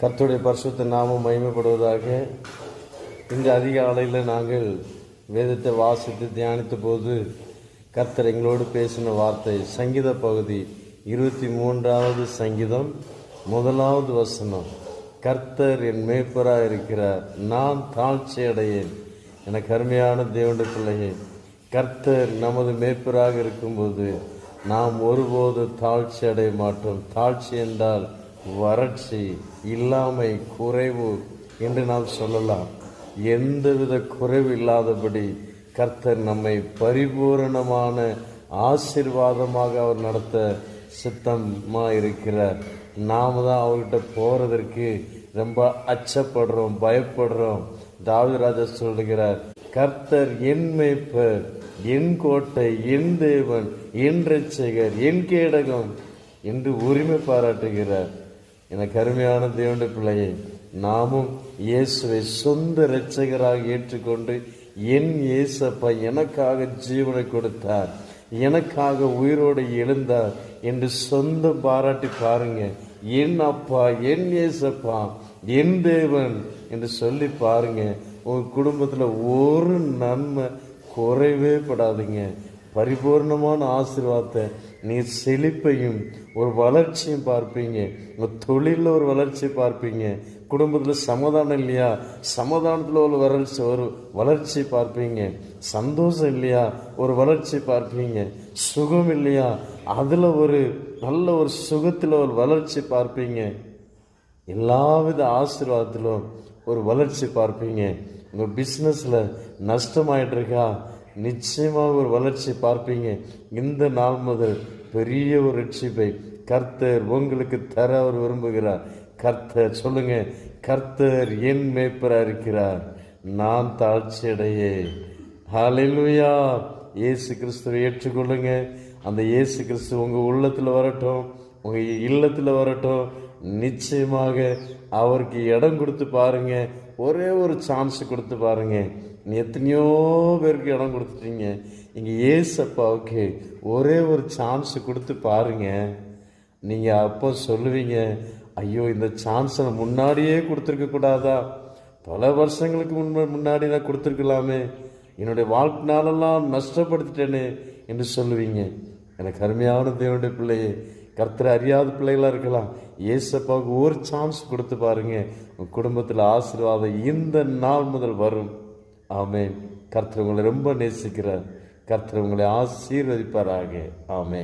கர்த்தருடைய பரிசுத்த நாமம் மகிமைப்படுவதாக இந்த அதிகாலையில் நாங்கள் வேதத்தை வாசித்து தியானித்த போது கர்த்தர் எங்களோடு பேசின வார்த்தை சங்கீத பகுதி இருபத்தி மூன்றாவது சங்கீதம் முதலாவது வசனம். கர்த்தர் என் மேய்ப்பராக இருக்கிறார் நான் தாழ்ச்சி அடையேன் எனக்கு அருமையான தேவண்ட பிள்ளையே கர்த்தர் நமது மேய்ப்பராக இருக்கும்போது நாம் ஒருபோது தாழ்ச்சி அடைய மாட்டோம். தாழ்ச்சி என்றால் வறட்சி இல்லாமை குறைவு என்று நாம் சொல்லலாம். எந்தவித குறைவு இல்லாதபடி கர்த்தர் நம்மை பரிபூரணமான ஆசீர்வாதமாக அவர் நடத்த சித்தமாக இருக்கிறார். நாம தான் அவர்கிட்ட போகிறதற்கு ரொம்ப அச்சப்படுறோம் பயப்படுறோம். தாவிதராஜா சொல்லுகிறார் கர்த்தர் என் மேய்ப்பர் என் கோட்டை என் தேவன் என் ரட்சகர் என் கேடகம் என்று உரிமை பாராட்டுகிறார். எனக்கு அருமையான தேவனுடைய பிள்ளையை நாமும் இயேசுவை சொந்த இரட்சகராக ஏற்றுக்கொண்டு என் இயேசப்பா எனக்காக ஜீவனை கொடுத்தார் எனக்காக உயிரோடு எழுந்தார் என்று சொந்த பாராட்டி பாருங்க. என் அப்பா என் இயேசப்பா என் தேவன் என்று சொல்லி பாருங்க. உங்க குடும்பத்துல ஒரு நன்மை குறைவே படாதீங்க. பரிபூர்ணமான ஆசீர்வாதத்தை நீர் செழிப்பையும் ஒரு வளர்ச்சியும் பார்ப்பீங்க. உங்கள் தொழிலில் ஒரு வளர்ச்சி பார்ப்பீங்க. குடும்பத்தில் சமாதானம் இல்லையா? சமாதானத்தில் ஒரு வளர்ச்சி ஒரு வளர்ச்சி பார்ப்பீங்க. சந்தோஷம் இல்லையா? ஒரு வளர்ச்சி பார்ப்பீங்க. சுகம் இல்லையா? அதில் ஒரு நல்ல ஒரு சுகத்தில் ஒரு வளர்ச்சி பார்ப்பீங்க. எல்லாவித ஆசீர்வாதத்திலும் ஒரு வளர்ச்சி பார்ப்பீங்க. உங்கள் பிஸ்னஸில் நஷ்டமாயிட்டுருக்கா? நிச்சயமாக ஒரு வளர்ச்சி பார்ப்பீங்க. இந்த நாள் முதல் பெரிய ஒரு ரட்சிப்பை கர்த்தர் உங்களுக்கு தர அவர் விரும்புகிறார். கர்த்தர் சொல்லுங்க கர்த்தர் என் மேய்ப்பராக இருக்கிறார். நான் தாழ்ச்சி அடையே ஹalleluya இயேசு கிறிஸ்துவை ஏற்றுக்கொள்ளுங்க. அந்த இயேசு கிறிஸ்து உங்கள் உள்ளத்தில் வரட்டும் உங்கள் இல்லத்தில் வரட்டும். நிச்சயமாக அவருக்கு இடம் கொடுத்து பாருங்க. ஒரே ஒரு சான்ஸ் கொடுத்து பாருங்க. நீ எத்தனையோ பேருக்கு இடம் கொடுத்துட்டீங்க. இங்கே ஏசப்பாவுக்கு ஒரே ஒரு சான்ஸ் கொடுத்து பாருங்க. நீங்கள் அப்போ சொல்லுவீங்க ஐயோ இந்த சான்ஸை முன்னாடியே கொடுத்துருக்க கூடாதா? பல வருஷங்களுக்கு முன்பு முன்னாடி நான் கொடுத்துருக்கலாமே. என்னுடைய வாழ்க்கைனாலெல்லாம் நஷ்டப்படுத்திட்டேனே என்று சொல்லுவீங்க. எனக்கு அருமையான தேவனுடைய பிள்ளையே கர்த்தர் அறியாத பிள்ளைகளாக இருக்கலாம். ஏசப்பாவுக்கு ஒரு சான்ஸ் கொடுத்து பாருங்க. உங்கள் குடும்பத்தில் ஆசீர்வாதம் இந்த நாள் முதல் வரும். ஆமே கர்த்தர் உங்களை ரொம்ப நேசிக்கிறார். கர்த்தர் உங்களை ஆசீர்வதிப்பாராக. ஆமே